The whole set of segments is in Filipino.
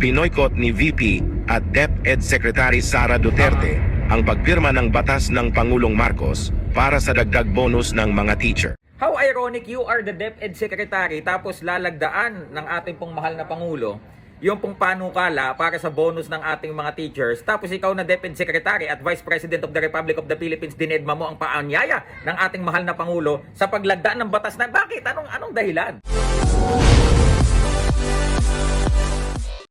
Binoykot ni VP at DepEd Secretary Sara Duterte ang pagpirma ng batas ng Pangulong Marcos para sa dagdag bonus ng mga teacher. How ironic you are the DepEd Secretary tapos lalagdaan ng ating pong mahal na Pangulo yung pong panukala para sa bonus ng ating mga teachers. Tapos ikaw na DepEd Secretary at Vice President of the Republic of the Philippines, dinedma mo ang paanyaya ng ating mahal na Pangulo sa paglagdaan ng batas na bakit? Anong, anong dahilan?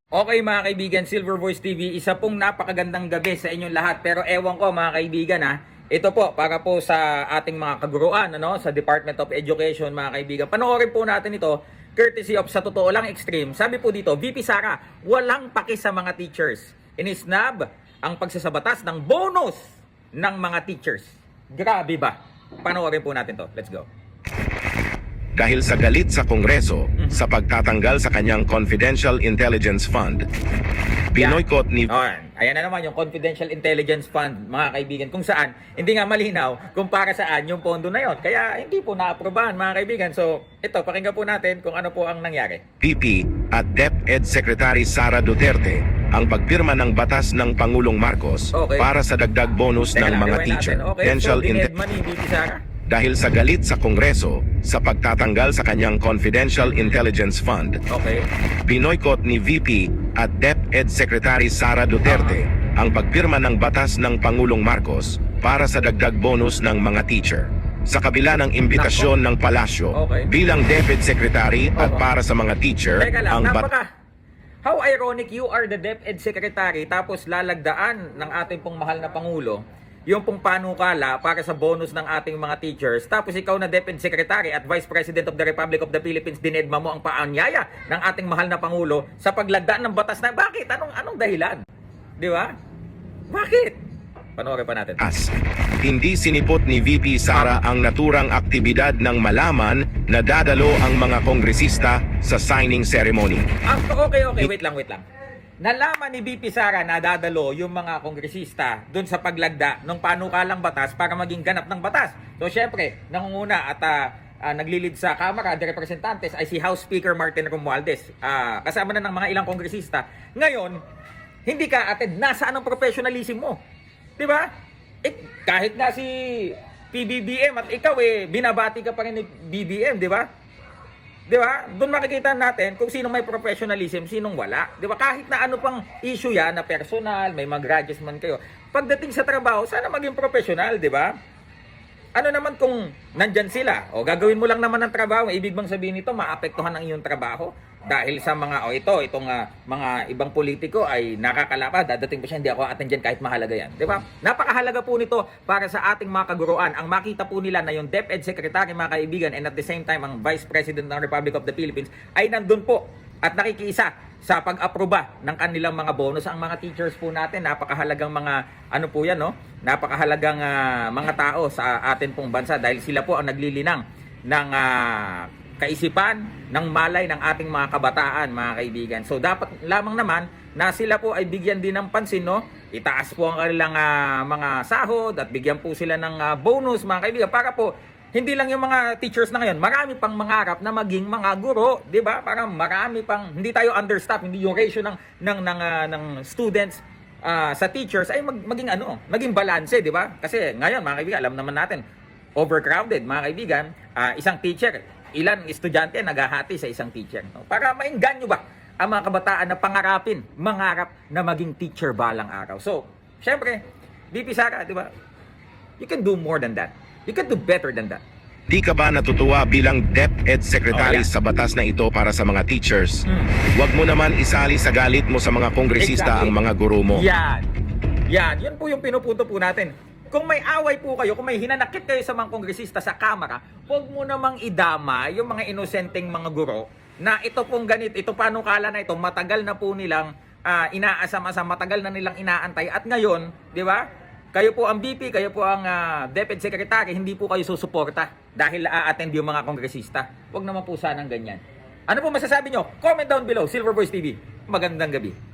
Okay mga kaibigan, Silver Voice TV, isa pong napakagandang gabi sa inyong lahat. Pero ewan ko mga kaibigan ha, ito po para po sa ating mga kaguruan ano, sa Department of Education mga kaibigan. Panoorin po natin ito courtesy of sa totoo lang extreme. Sabi po dito, VP Sara, walang paki sa mga teachers. Inisnab ang pagsasabatas ng bonus ng mga teachers. Grabe ba? Panoorin po natin to. Let's go. Dahil sa galit sa Kongreso sa pagtatanggal sa kanyang Confidential Intelligence Fund, binoykot ni Ayan. Ayan na naman yung Confidential Intelligence Fund, mga kaibigan, kung saan hindi nga malinaw kung para saan yung pondo na yon. Kaya hindi po naaprobahan, mga kaibigan. So, ito, pakinggan po natin kung ano po ang nangyari. VP at DepEd Secretary Sara Duterte ang pagpirma ng batas ng Pangulong Marcos Okay. para sa dagdag bonus Teka ng lang, mga teacher. natin. Okay, so Potential dinedma ni VP Sara. Dahil sa galit sa Kongreso sa pagtatanggal sa kanyang Confidential Intelligence Fund, Okay. binoykot ni VP at DepEd Secretary Sara Duterte ang pagpirma ng batas ng Pangulong Marcos para sa dagdag bonus ng mga teacher. Sa kabila ng imbitasyon ng palasyo Okay. bilang DepEd Secretary at Oo. para sa mga teacher, Teka lang, ang bat- napaka... How ironic you are the DepEd Secretary tapos lalagdaan ng ating pong mahal na Pangulo yung pong panukala para sa bonus ng ating mga teachers. Tapos ikaw na DepEd Secretary at Vice President of the Republic of the Philippines, dinedma mo ang paanyaya ng ating mahal na Pangulo sa paglagdaan ng batas na bakit? Anong, anong dahilan? Di ba? Bakit? Panoorin pa natin. As. Hindi sinipot ni VP Sara ang naturang aktibidad ng malaman na dadalo ang mga kongresista sa signing ceremony. Ah, okay, okay. Wait lang, wait lang. Nalaman ni BP Sara na dadalo yung mga kongresista doon sa paglagda ng panukalang batas para maging ganap ng batas. So, syempre, nangunguna at ah, ah, naglilid sa Kamara de Representantes ay si House Speaker Martin Romualdez. Ah, kasama na ng mga ilang kongresista. Ngayon, hindi ka atid. Nasaan ang professionalism mo? Di ba? Eh, kahit na si PBBM at ikaw eh, binabati ka pa rin ni BBM, di ba? Di ba? Doon makikita natin kung sino may professionalism, sinong wala. Di ba? Kahit na ano pang issue yan na personal, may mag-grudges man kayo. Pagdating sa trabaho, sana maging professional, di ba? Ano naman kung nandyan sila? O gagawin mo lang naman ang trabaho, ibig bang sabihin nito, maapektuhan ang iyong trabaho? Dahil sa mga, o ito, itong ah, mga ibang politiko ay nakakalapa, dadating pa siya, hindi ako attend dyan kahit mahalaga yan. Di ba? Napakahalaga po nito para sa ating mga kaguruan. Ang makita po nila na yung DepEd Secretary, mga kaibigan, and at the same time, ang Vice President ng Republic of the Philippines ay nandun po at nakikiisa sa pag-aproba ng kanilang mga bonus. Ang mga teachers po natin, napakahalagang mga, ano po yan, no? Napakahalagang ah, mga tao sa atin pong bansa dahil sila po ang naglilinang ng ah, kaisipan, ng malay ng ating mga kabataan, mga kaibigan. So dapat lamang naman na sila po ay bigyan din ng pansin, no? Itaas po ang kanilang ah, mga sahod at bigyan po sila ng ah, bonus, mga kaibigan, para po hindi lang yung mga teachers na ngayon, marami pang mangarap na maging mga guro, 'di ba? Para marami pang hindi tayo understaff, hindi yung ratio ng ng ng, ah, ng students ah, sa teachers ay mag, maging ano, maging balance, 'di ba? Kasi ngayon, mga kaibigan, alam naman natin, overcrowded, mga kaibigan, ah, isang teacher, ilan estudyante naghahati sa isang teacher, no? Para maingganyo ba ang mga kabataan na pangarapin, mangarap na maging teacher balang araw. So, syempre, BP Sara, 'di ba? You can do more than that. You can do better than that. Di ka ba natutuwa bilang DepEd Secretary Oh, yeah. sa batas na ito para sa mga teachers? Hmm. Huwag mo naman isali sa galit mo sa mga kongresista Exactly. ang mga guro mo. Yan. Yan. Yan po yung pinupunto po natin. Kung may away po kayo, kung may hinanakit kayo sa mga kongresista sa Kamara, huwag mo namang idama yung mga inosenteng mga guro na ito pong ganit, ito panukala na ito, matagal na po nilang ah, inaasam-asam, matagal na nilang inaantay. At ngayon, di ba, kayo po ang BP, kayo po ang ah, DepEd Secretary, hindi po kayo susuporta dahil a-attend yung mga kongresista. Huwag naman po sanang ganyan. Ano po masasabi nyo? Comment down below, Silver Voice TV. Magandang gabi.